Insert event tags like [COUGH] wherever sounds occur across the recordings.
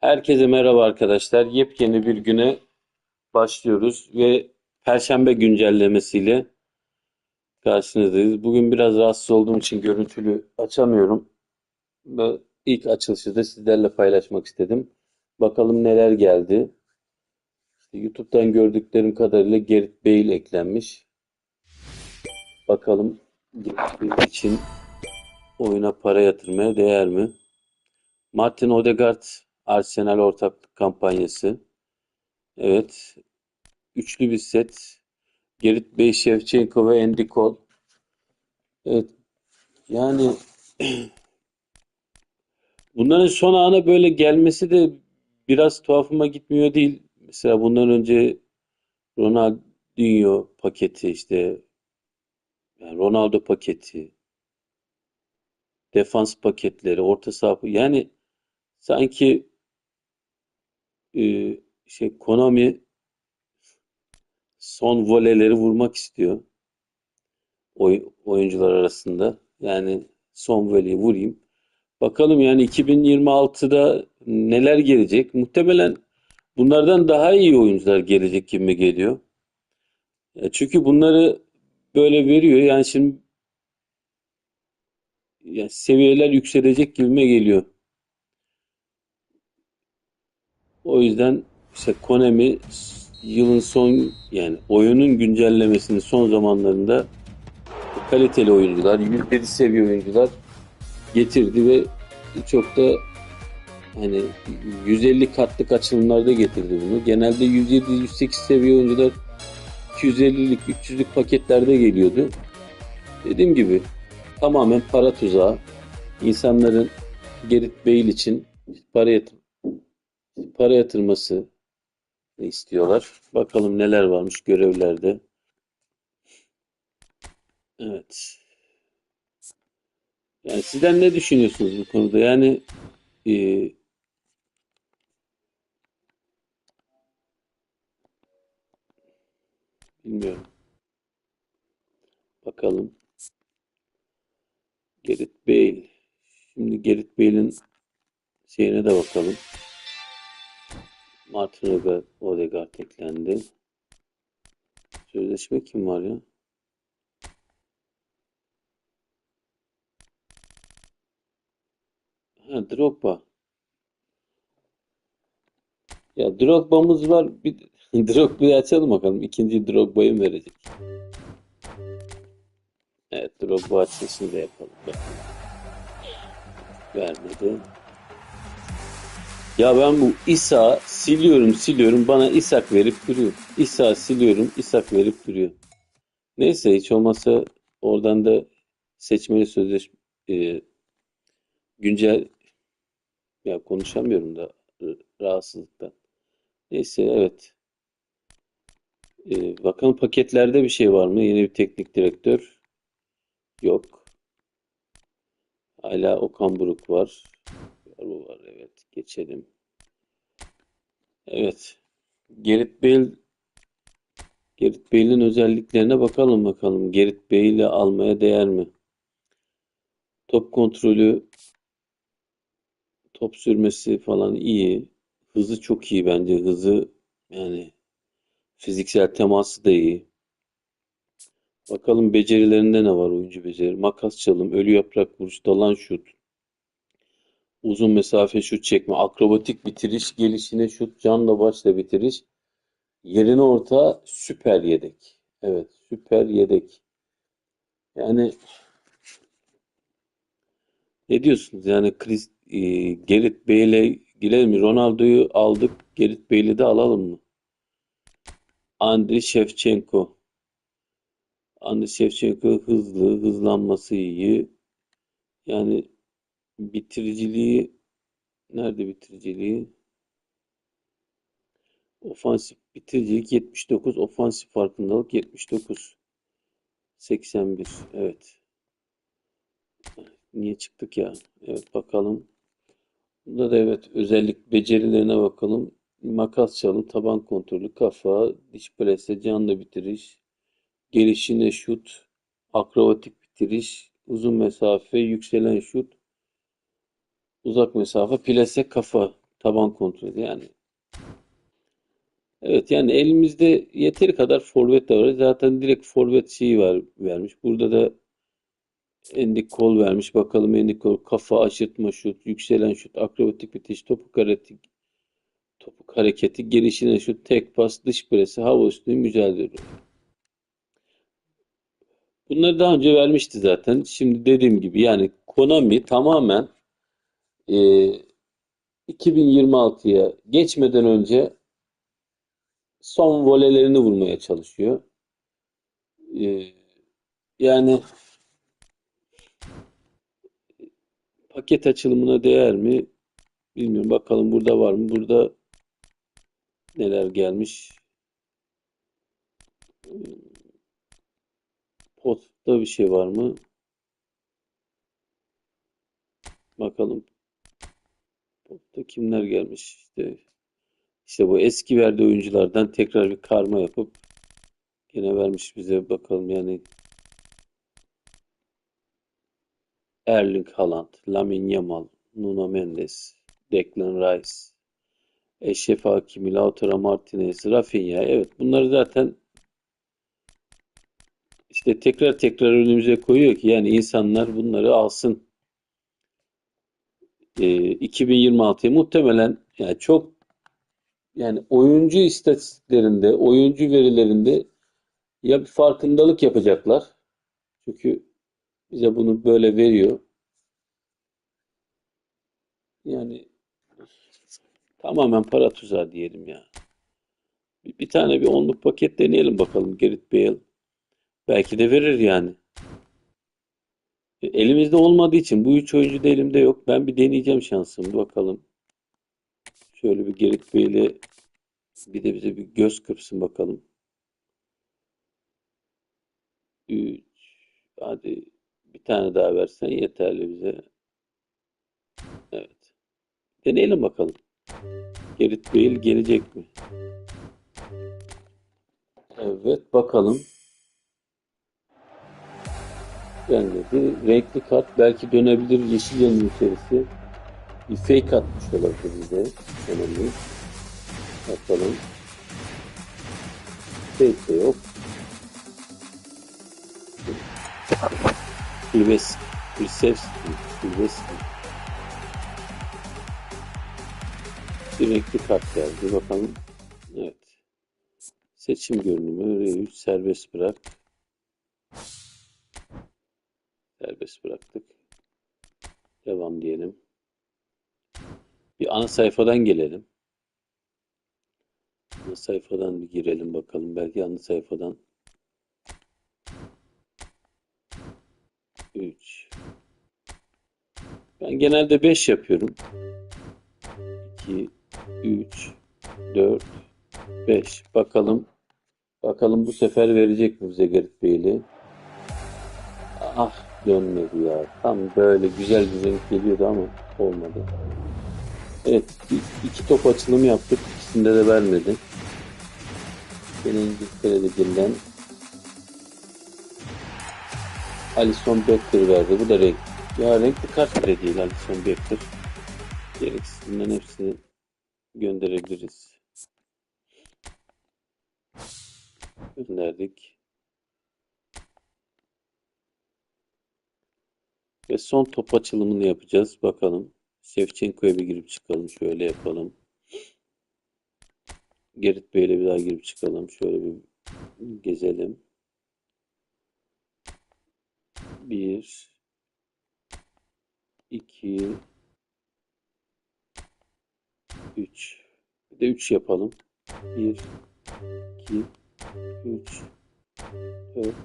Herkese merhaba arkadaşlar. Yepyeni bir güne başlıyoruz ve Perşembe güncellemesiyle karşınızdayız. Bugün biraz rahatsız olduğum için görüntülü açamıyorum. Ve ilk açılışı da sizlerle paylaşmak istedim. Bakalım neler geldi. İşte YouTube'dan gördüklerim kadarıyla Gareth Bale eklenmiş. Bakalım için oyuna para yatırmaya değer mi? Martin Odegaard Arsenal ortaklık kampanyası. Evet. Üçlü bir set. Gerrit Bey, Shevchenko ve Andy Cole. Evet. Yani [CLEARS THROAT] bunların son ana böyle gelmesi de biraz tuhafıma gitmiyor değil. Mesela bundan önce Ronaldinho paketi işte yani Ronaldo paketi, defans paketleri, orta saha yani sanki e, şey Konami son voleleri vurmak istiyor oy, oyuncular arasında. Yani son voleyi vurayım. Bakalım yani 2026'da neler gelecek? Muhtemelen bunlardan daha iyi oyuncular gelecek gibi geliyor. Ya çünkü bunları böyle veriyor. Yani şimdi yani seviyeler yükselecek gibime geliyor. O yüzden işte Konami yılın son yani oyunun güncellemesinin son zamanlarında kaliteli oyuncular, 107 seviye oyuncular getirdi ve çok da hani 150 katlık açılımlarda getirdi bunu. Genelde 107-108 seviye oyuncular 250'lik, 300'lük paketlerde geliyordu. Dediğim gibi tamamen para tuzağı. İnsanların Gerrit Bale için para yatır para yatırması istiyorlar. Bakalım neler varmış görevlerde. Evet. Yani sizden ne düşünüyorsunuz bu konuda? Yani e, bilmiyorum. Bakalım. Gerrit Bale. Şimdi Gerrit Bale'in şeyine de bakalım. Martin Odegaard eklendi. Sözleşme kim var ya? Ha, Drogba. Ya Drogba'mız var. Bir [LAUGHS] Drogba'yı açalım bakalım. İkinci Drogba'yı mı verecek? Evet, Drogba açılışını da yapalım. Bakalım. Vermedi. Ya ben bu İsa siliyorum siliyorum bana İshak verip duruyor. İsa siliyorum İshak verip duruyor. Neyse hiç olmazsa oradan da seçmeli sözleş e, güncel ya konuşamıyorum da rahatsızlıktan. Neyse evet. E, bakalım paketlerde bir şey var mı? Yeni bir teknik direktör. Yok. Hala Okan Buruk var. Bu var evet. Geçelim. Evet. Gerrit Bale Gerrit Bale'in özelliklerine bakalım bakalım. Gerrit Bale'i almaya değer mi? Top kontrolü top sürmesi falan iyi. Hızı çok iyi bence. Hızı yani fiziksel teması da iyi. Bakalım becerilerinde ne var oyuncu beceri. Makas çalım, ölü yaprak vuruş, dalan şut. Uzun mesafe şut çekme, akrobatik bitiriş, gelişine şut, canla başla bitiriş. Yerine orta süper yedek. Evet, süper yedek. Yani ne diyorsunuz? Yani Chris, e, Gerrit Bale'e girelim? Ronaldo'yu aldık. Gerrit Bale'i de alalım mı? Andriy Shevchenko. Andriy Shevchenko hızlı, hızlanması iyi. Yani bitiriciliği nerede bitiriciliği? Ofansif bitiricilik 79, ofansif farkındalık 79. 81. Evet. Niye çıktık ya? Evet bakalım. Bunda da evet özellik becerilerine bakalım. Makas çalım, taban kontrolü, kafa, diş presse, canlı bitiriş, gelişine şut, akrobatik bitiriş, uzun mesafe, yükselen şut, uzak mesafe, plase, kafa. Taban kontrolü yani. Evet yani elimizde yeteri kadar forvet de var. Zaten direkt forvet şeyi var vermiş. Burada da endik kol vermiş. Bakalım endik kol kafa aşırtma şut, yükselen şut, akrobatik bitiş, topuk hareketi, topuk hareketi, gelişine şut, tek pas, dış presi, hava üstü mücadele. Bunları daha önce vermişti zaten. Şimdi dediğim gibi yani Konami tamamen e, 2026'ya geçmeden önce son volelerini vurmaya çalışıyor. E, yani paket açılımına değer mi? Bilmiyorum. Bakalım burada var mı? Burada neler gelmiş? Potta bir şey var mı? Bakalım. Potta kimler gelmiş? İşte işte bu eski verdiği oyunculardan tekrar bir karma yapıp gene vermiş bize bakalım yani Erling Haaland, Lamine Yamal, Nuno Mendes, Declan Rice, Eşref Hakimi, Lautaro Martinez, Rafinha. Evet bunları zaten işte tekrar tekrar önümüze koyuyor ki yani insanlar bunları alsın. Ee, 2026'ya muhtemelen yani çok yani oyuncu istatistiklerinde, oyuncu verilerinde ya bir farkındalık yapacaklar. Çünkü bize bunu böyle veriyor. Yani tamamen para tuzağı diyelim ya. Bir, bir tane bir onluk paket deneyelim bakalım Gareth Bale. Belki de verir yani. Elimizde olmadığı için bu üç oyuncu da elimde yok. Ben bir deneyeceğim şansımı bakalım. Şöyle bir Gareth Bale'e bir de bize bir göz kırpsın bakalım. 3 Hadi bir tane daha versen yeterli bize. Evet. Deneyelim bakalım. Gareth Bale gelecek mi? Evet bakalım. Gelmedi. Renkli kart belki dönebilir yeşil yanın içerisi. Bir fake atmış olabilir bize. Önemli. Bakalım. Fake de yok. Silvestri. Silvestri. Silvestri. Bir renkli kart geldi. Bakalım. Evet. Seçim görünümü. R3 serbest bırak. Serbest bıraktık. Devam diyelim. Bir ana sayfadan gelelim. Ana sayfadan bir girelim bakalım. Belki ana sayfadan 3 Ben genelde 5 yapıyorum. 2 3 4 5 Bakalım. Bakalım bu sefer verecek mi bize Gareth Bale'i? Ah dönmedi ya. Tam böyle güzel bir renk geliyordu ama olmadı. Evet, iki top açılımı yaptık. İkisinde de vermedi. Yine İngiltere Ligi'nden Alisson Becker verdi. Bu da renk. Ya renkli kart bile değil Alisson Becker. Gereksizliğinden hepsini gönderebiliriz. Gönderdik. Ve son top açılımını yapacağız. Bakalım. Şevçenko'ya bir girip çıkalım. Şöyle yapalım. Gerrit Bey'le bir daha girip çıkalım. Şöyle bir gezelim. Bir, iki, üç. Bir de üç yapalım. Bir, iki, üç, dört,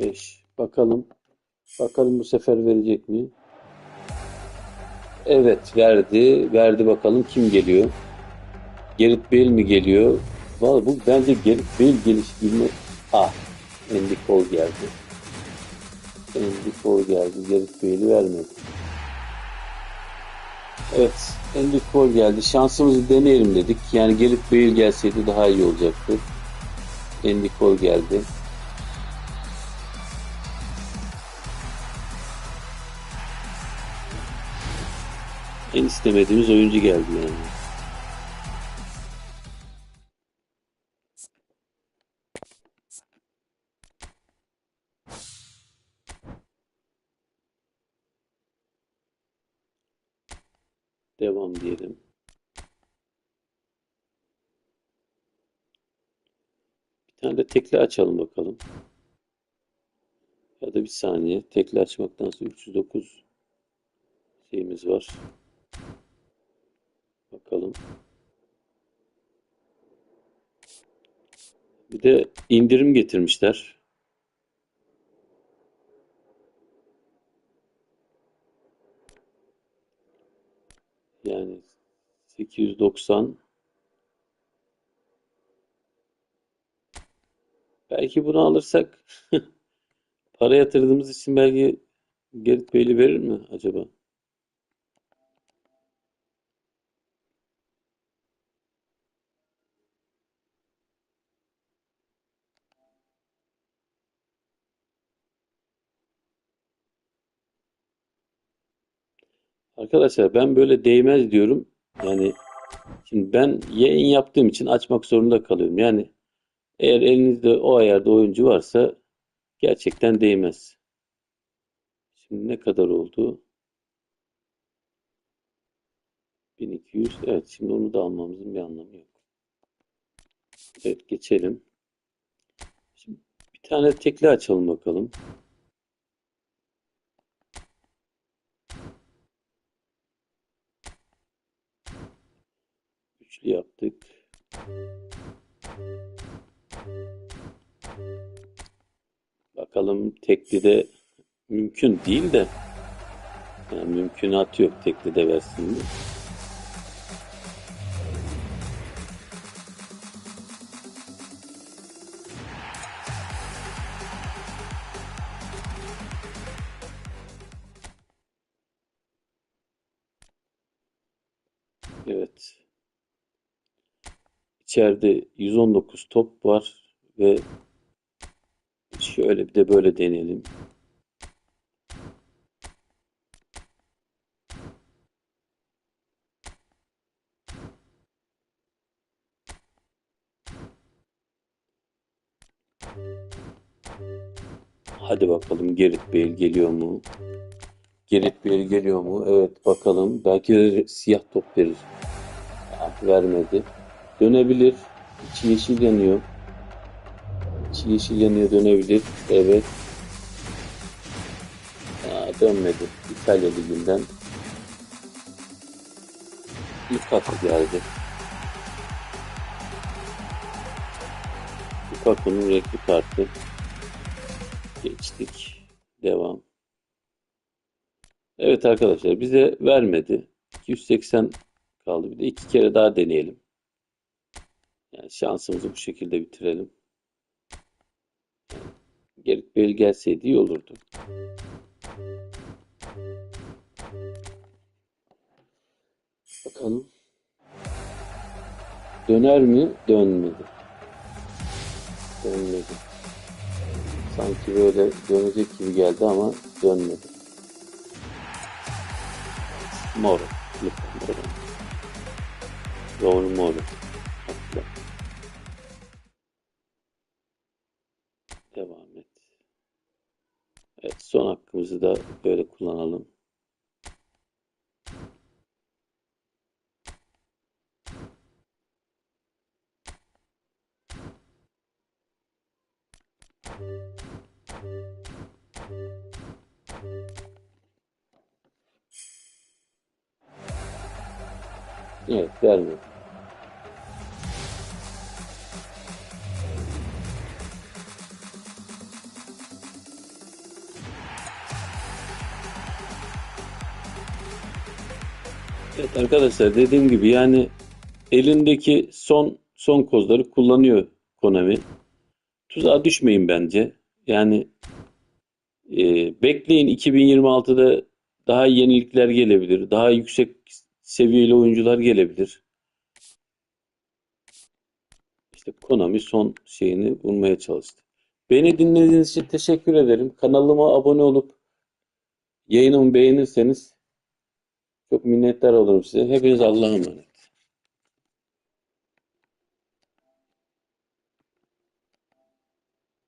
beş. Bakalım. Bakalım bu sefer verecek mi? Evet verdi. Verdi bakalım kim geliyor? Gerrit Bale mi geliyor? Vallahi bu bence Gerrit Bale geliştirme... Ah! Andy Cole geldi. Andy Cole geldi. Gerrit Bale'i vermedi. Evet. Andy Cole geldi. Şansımızı deneyelim dedik. Yani Gerrit Bale gelseydi daha iyi olacaktı. Andy Cole geldi. En istemediğimiz oyuncu geldi yani. Devam diyelim. Bir tane de tekli açalım bakalım. Ya da bir saniye. Tekli açmaktan sonra 309 şeyimiz var. Bakalım. Bir de indirim getirmişler. Yani 890 Belki bunu alırsak [LAUGHS] para yatırdığımız için belki Gerrit Bey'li verir mi acaba? Arkadaşlar ben böyle değmez diyorum. Yani şimdi ben yayın yaptığım için açmak zorunda kalıyorum. Yani eğer elinizde o ayarda oyuncu varsa gerçekten değmez. Şimdi ne kadar oldu? 1200. Evet şimdi onu da almamızın bir anlamı yok. Evet geçelim. Şimdi bir tane tekli açalım bakalım. Üçlü yaptık. Bakalım tekli de mümkün değil de yani mümkünatı yok tekli de versin diye. Evet. İçeride 119 top var ve şöyle bir de böyle deneyelim. Hadi bakalım Gerrit Bale geliyor mu? Gerrit Bale geliyor mu? Evet bakalım. Belki siyah top verir. Ah, vermedi. Dönebilir. İçi yeşil yanıyor. İçi yeşil yanıyor dönebilir. Evet. Aa, dönmedi. İtalya Ligi'nden. İlk hakkı geldi. Lukaku'nun renkli kartı. Geçtik. Devam. Evet arkadaşlar bize vermedi. 280 kaldı. Bir de iki kere daha deneyelim. Yani şansımızı bu şekilde bitirelim. Gerrit Bale gelseydi iyi olurdu. Bakalım. Döner mi? Dönmedi. Dönmedi. Sanki böyle dönecek gibi geldi ama dönmedi. Moro. Moro. Doğru Moro. Hakkımızı da böyle kullanalım. Evet vermedi. Arkadaşlar dediğim gibi yani elindeki son son kozları kullanıyor Konami. Tuzağa düşmeyin bence. Yani e, bekleyin 2026'da daha yenilikler gelebilir. Daha yüksek seviyeli oyuncular gelebilir. İşte Konami son şeyini bulmaya çalıştı. Beni dinlediğiniz için teşekkür ederim. Kanalıma abone olup yayınımı beğenirseniz Çok minnettar olurum size. Hepiniz Allah'a emanet.